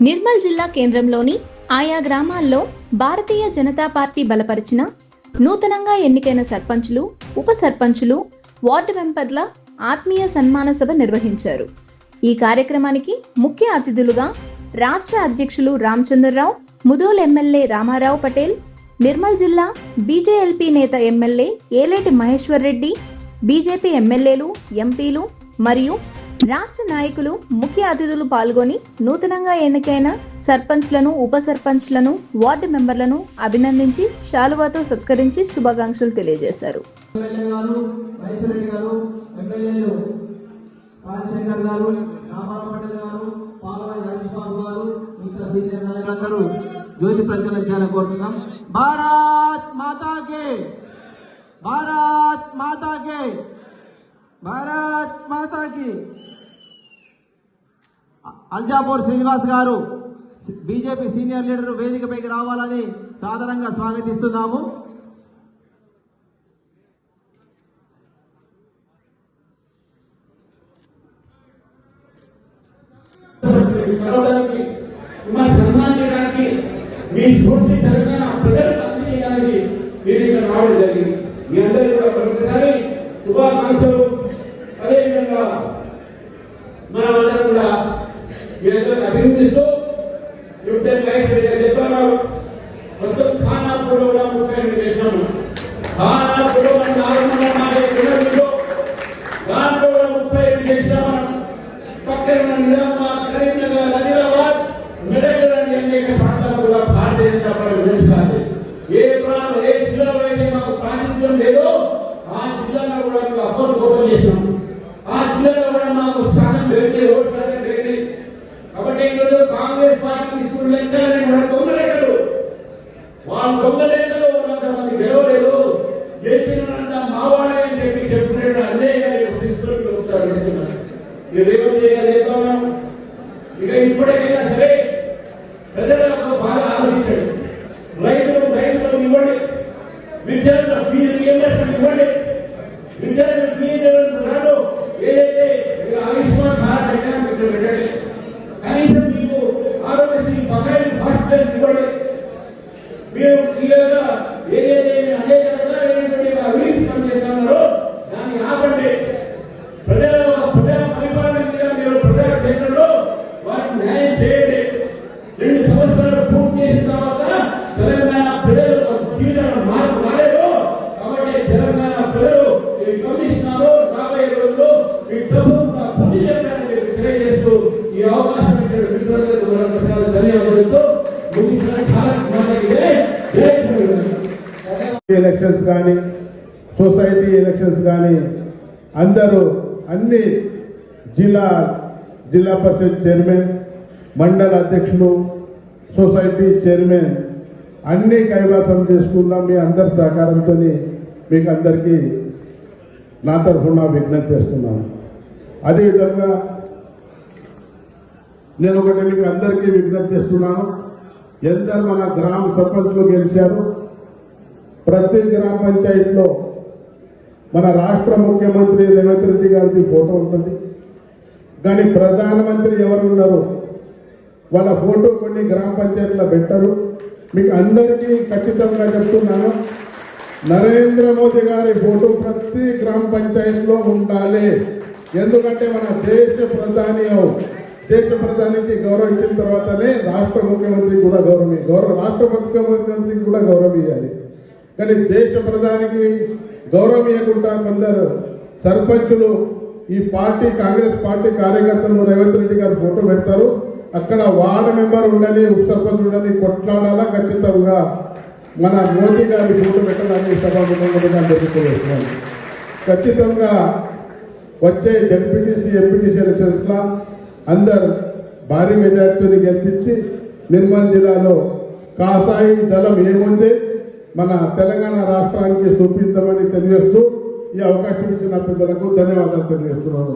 నిర్మల్ జిల్లా కేంద్రంలోని ఆయా గ్రామాల్లో భారతీయ జనతా పార్టీ బలపరిచిన నూతనంగా ఎన్నికైన సర్పంచులు ఉప సర్పంచులు వార్డు మెంబర్ల ఆత్మీయ సన్మాన సభ నిర్వహించారు. ఈ కార్యక్రమానికి ముఖ్య అతిథులుగా రాష్ట్ర అధ్యక్షులు రామచంద్రరావు ముదోల్ ఎమ్మెల్యే రామారావు పటేల్ నిర్మల్ జిల్లా బీజేఎల్పీ నేత ఎమ్మెల్యే ఏలేటి మహేశ్వర్ రెడ్డి బీజేపీ ఎమ్మెల్యేలు ఎంపీలు మరియు రాష్ట్ర నాయకులు ముఖ్య అతిథులు పాల్గొని నూతనంగా ఎన్నికైన సర్పంచ్లను ఉప సర్పంచ్లను వార్డు మెంబర్లను అభినందించి శాలువాతో సత్కరించి శుభాకాంక్షలు తెలియజేశారు. జ్యోతి ప్రజ్వలన చేయాలని కోరుతున్నాం. భారత్ మాతాకే! భారత్ భారత్ మాతాకి అల్జాపూర్ శ్రీనివాస్ గారు బీజేపీ సీనియర్ లీడర్ వేదికపైకి రావాలని సాధారణంగా స్వాగతిస్తున్నాము. చదవడానికి మిమ్మల్ని మీ స్ఫూర్తి తెలంగాణ ప్రజలకు అందజేయడానికి మీరు ఇక్కడ రావడం జరిగింది మీ అందరూ కూడా మరొకసారి శుభాకాంక్షలు. అదేవిధంగా మనమందరం కూడా మీ అందరిని అభినందిస్తూ కెప్టెన్ మహేష్ రెడ్డి గారు చెప్తున్నారు మొత్తం ఖానాపూర్లో కూడా ముప్పై ఎనిమిది చేసినాము ఖానాపూర్లో మనం నాలుగు వందల నలభై కిలోమీటర్లు దాంట్లో కూడా ముప్పై ఎనిమిది చేసినాం పక్కన ఉన్న నిజామాబాద్ కరీంనగర్ ఆదిలాబాద్ మెదక్ లాంటి అనేక ప్రాంతాలు కూడా భారతీయ జనతా పార్టీ ఏ ప్రాంతం ఏ జిల్లాలో అయితే మాకు ప్రాతినిధ్యం లేదో ఆ జిల్లాలో కూడా మేము ఓపెన్ చేసినాం. ఆ జిల్లాలో కూడా మాకు శాతం పెరిగి ఓటు శాతం పెరిగి కాబట్టి ఈరోజు కాంగ్రెస్ పార్టీ తీసుకున్న లెక్కలని కూడా దొంగ వాళ్ళు దొంగ లెక్కలు ఉన్నంతమంది గెలవలేదు గెలిచినంత మావాడే అని చెప్పి చెప్పినట్టు అదే తీసుకొని చెప్తున్నారు ఈ రేవంత్ ఉన్నాను ఇక ఇప్పుడైనా సరే ప్రజలకు బాగా ఆలోచించండి. రైతులు రైతులకు ఇవ్వండి. విద్యార్థుల ఫీజు రియంబర్స్మెంట్ ఇవ్వండి. విద్యార్థులు చేసిన తర్వాత తెలంగాణ ప్రజలు మార్పు కాబట్టి తెలంగాణ ప్రజలు రాబోయే రోజుల్లో మీ ప్రభుత్వ బుద్ధి మీరు తెలియజేస్తూ ఈ అవకాశం మరొకసారి ధన్యవాదాలతో ఎలక్షన్స్ కానీ సొసైటీ ఎలక్షన్స్ కానీ అందరూ అన్ని జిల్లా జిల్లా పరిషత్ చైర్మన్ మండల అధ్యక్షులు సొసైటీ చైర్మన్ అన్ని కైవాసం చేసుకుందాం మీ అందరి సహకారంతో మీకు అందరికీ నా తరఫున విజ్ఞప్తి చేస్తున్నాను. అదేవిధంగా నేను ఒకటి మీకు అందరికీ విజ్ఞప్తి చేస్తున్నాను. ఎందరు మన గ్రామ సర్పంచ్లు గెలిచారు. ప్రతి గ్రామ పంచాయతీలో మన రాష్ట్ర ముఖ్యమంత్రి రేవంత్ రెడ్డి గారిది ఫోటో ఉంటుంది. కానీ ప్రధానమంత్రి ఎవరు ఉన్నారు వాళ్ళ ఫోటో కొన్ని గ్రామ పంచాయతీలో పెట్టరు. మీకు అందరికీ ఖచ్చితంగా చెప్తున్నాను. నరేంద్ర మోదీ గారి ఫోటో ప్రతి గ్రామ పంచాయతీలో ఉండాలి. ఎందుకంటే మన దేశ ప్రధాని దేశ ప్రధానికి గౌరవం ఇచ్చిన తర్వాతనే రాష్ట్ర ముఖ్యమంత్రి కూడా గౌరవం గౌరవ రాష్ట్ర ముఖ్యమంత్రికి కూడా గౌరవం ఇవ్వాలి కానీ దేశ ప్రధానికి గౌరవం ఇవ్వకుండా కొందరు సర్పంచులు ఈ పార్టీ కాంగ్రెస్ పార్టీ కార్యకర్తలు రేవంత్ రెడ్డి గారు ఫోటో పెడతారు. అక్కడ వార్డు మెంబర్ ఉండని ఉప సర్పంచ్ ఉండని కొట్లాడాలా ఖచ్చితంగా మన మోదీ గారి ఫోటో పెట్టడానికి సభాముఖంగా తెలియజేస్తున్నాను ఖచ్చితంగా వచ్చే జడ్పీటీసీ ఎంపీటీసీ ఎలక్షన్స్ లా అందరు భారీ మెజార్టీని గెలిపించి నిర్మల్ జిల్లాలో కాసాయి దళం ఏముంది మన తెలంగాణ రాష్ట్రానికి చూపిద్దామని తెలియజేస్తూ ఈ అవకాశం ఇచ్చిన పెద్దలకు ధన్యవాదాలు తెలియజేస్తున్నాను.